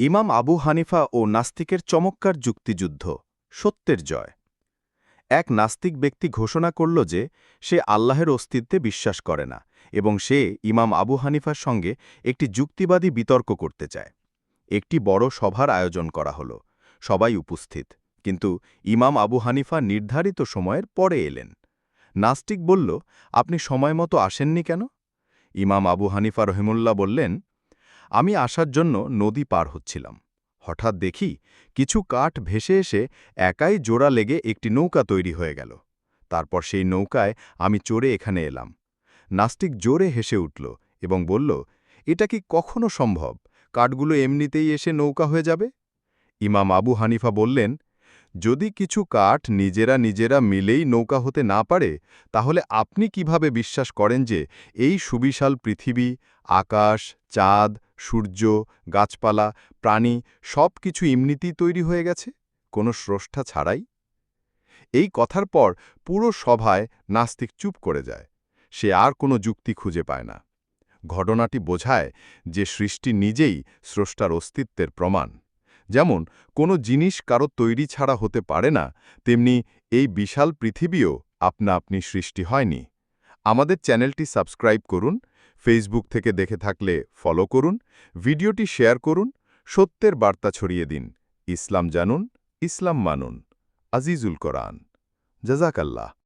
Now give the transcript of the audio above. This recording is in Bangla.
ইমাম আবু হানিফা ও নাস্তিকের চমৎকার যুক্তিযুদ্ধ, সত্যের জয়। এক নাস্তিক ব্যক্তি ঘোষণা করল যে, সে আল্লাহের অস্তিত্বে বিশ্বাস করে না এবং সে ইমাম আবু হানিফার সঙ্গে একটি যুক্তিবাদী বিতর্ক করতে চায়। একটি বড় সভার আয়োজন করা হল। সবাই উপস্থিত, কিন্তু ইমাম আবু হানিফা নির্ধারিত সময়ের পরে এলেন। নাস্তিক বলল, আপনি সময় মতো আসেননি কেন? ইমাম আবু হানিফা রহিমুল্লাহ বললেন আমি আসার জন্য নদী পার হচ্ছিলাম। হঠাৎ দেখি কিছু কাঠ ভেসে এসে একাই জোড়া লেগে একটি নৌকা তৈরি হয়ে গেল। তারপর সেই নৌকায় আমি চড়ে এখানে এলাম। নাস্তিক জোরে হেসে উঠল এবং বলল, এটা কি কখনো সম্ভব? কাঠগুলো এমনিতেই এসে নৌকা হয়ে যাবে? ইমাম আবু হানিফা বললেন, যদি কিছু কাঠ নিজেরা নিজেরা মিলেই নৌকা হতে না পারে, তাহলে আপনি কীভাবে বিশ্বাস করেন যে এই সুবিশাল পৃথিবী, আকাশ, চাঁদ সূর্য, গাছপালা, প্রাণী সব কিছু এমনিতেই তৈরি হয়ে গেছে? কোনো স্রষ্টা ছাড়াই? এই কথার পর পুরো সভায় নাস্তিক চুপ করে যায়। সে আর কোনো যুক্তি খুঁজে পায় না। ঘটনাটি বোঝায় যে সৃষ্টি নিজেই স্রষ্টার অস্তিত্বের প্রমাণ। যেমন, কোনো জিনিস কারও তৈরি ছাড়া হতে পারে না, তেমনি এই বিশাল পৃথিবীও আপনা আপনি সৃষ্টি হয়নি। আমাদের চ্যানেলটি সাবস্ক্রাইব করুন ফেসবুক থেকে দেখে থাকলে ফলো করুন, ভিডিওটি শেয়ার করুন, সত্যের বার্তা ছড়িয়ে দিন। ইসলাম জানুন, ইসলাম মানুন। আজিজুল কোরআন। জাজাকাল্লাহ।